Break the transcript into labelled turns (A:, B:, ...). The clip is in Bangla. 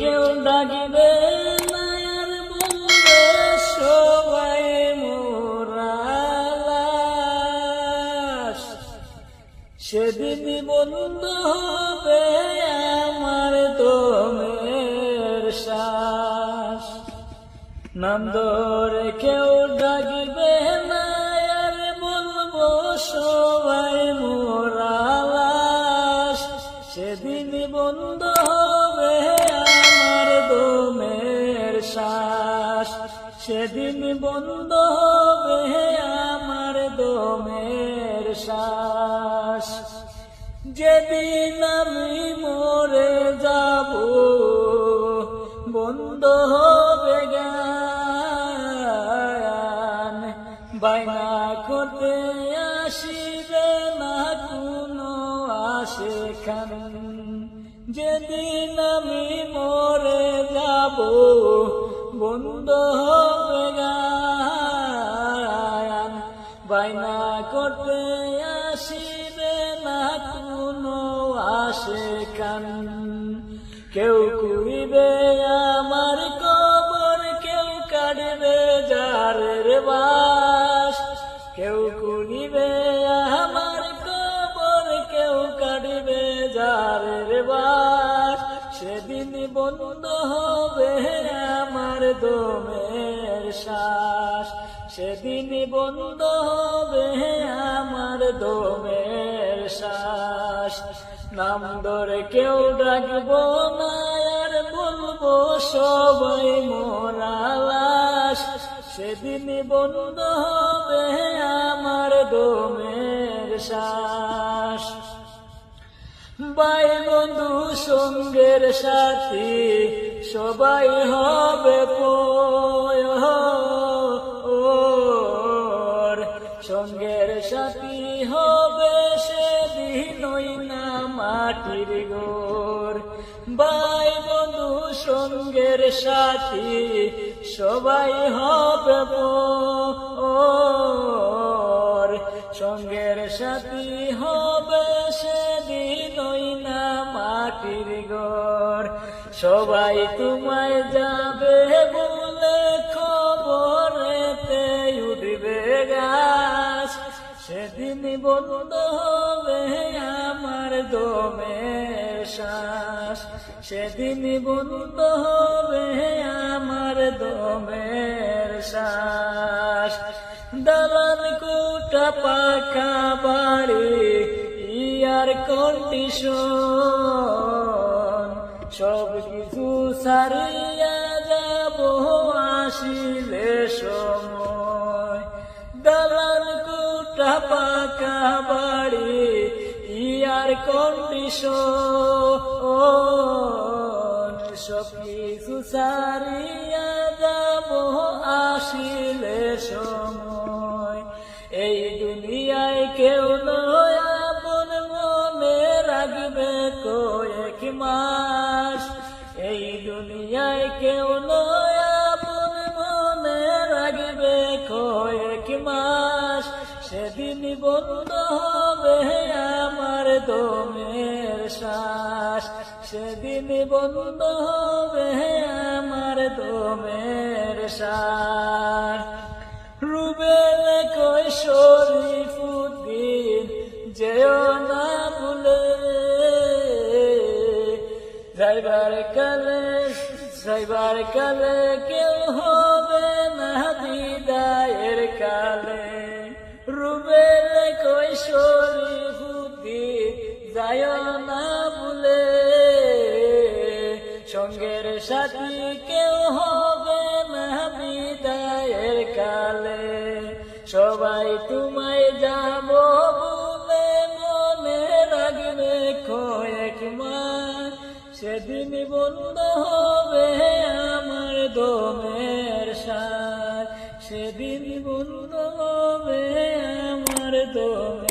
A: কেউ সবাই সেদিন বন্ধ হবে আমার দমের শ্বাস। নাম কেউ ডাকিবে আর বলব, সবাই মোরালাস সেদিন বন্ধ হবে আমার দমের শ্বাস। যেদিন আমি মরে যাব, বন্ধ হবে গান বাইনা করতে আসিবে না, কোনো আসে খান যেদিন আমি মরে যাব, বন্ধ কান। কেউ কুড়িবে আমার কবর, কেউ কাটবে যারের বাস কেউ কুড়িবে আমার কবর, কেউ কাটবে যারের বাস সেদিন বন্ধ হবে আমার দমের শ্বাস। সেদিন বন্ধ হবে আমার দমের শ্বাস। নাম ধরে কেউ ডাকবো আর বলব, সবাই মোরালাস সেদিন বন্ধ হবে আমার দমের শ্বাস। বাই বন্ধু, সঙ্গের সাথী, সবাই হবে মাটির গোর বাই বন্ধু, সঙ্গের সাথী, সবাই হবে ওর সঙ্গের সাথী হবে সেদিন ওই না মাটির ঘর। সবাই তোমায় যাবে বলে খবরেতে উঠবে গাছ। সেদিন বন্ধ হবে দমের শ্বাস সেদিন বন্ধ হবে আমার দমের শ্বাস দালান কোটা পাকা বাড়ি, ইয়ার কন্ডিশন। সব কিছু সারিয়া যাব আসিলে সময়। দালান কোটা বাড়ি ইয়ার কন্ডিশন সব কিছু সারিয়া যাব, আসিলে সময়। এই দুনিয়ায় কেউ নয়, আপন মনে রাখবে কয়েক মাস। এই দুনিয়ায় কেউ নয়, আপন মনে রাখবে কয়েক মাস। সেদিন বন্ধ শ্বাস সেদিন বন্ধ হবে আমার দমের শ্বাস রুবেল কৈশোরী ফুদ্দিন, যেও না ভুলে। যাইবার কালে যাইবার কালে কেউ হবে না বিদায়ের কালে। রুবেল কৈশোরী ফুদ্দিন যায় সঙ্গের সাথী কেউ হবে না বিদায়ের কালে। সবাই তোমায় যাব বলে মনে রাখবে কয়েক মাস। সেদিন বন্ধ হবে আমার দমের সার। সেদিন বন্ধ হবে আমার দমের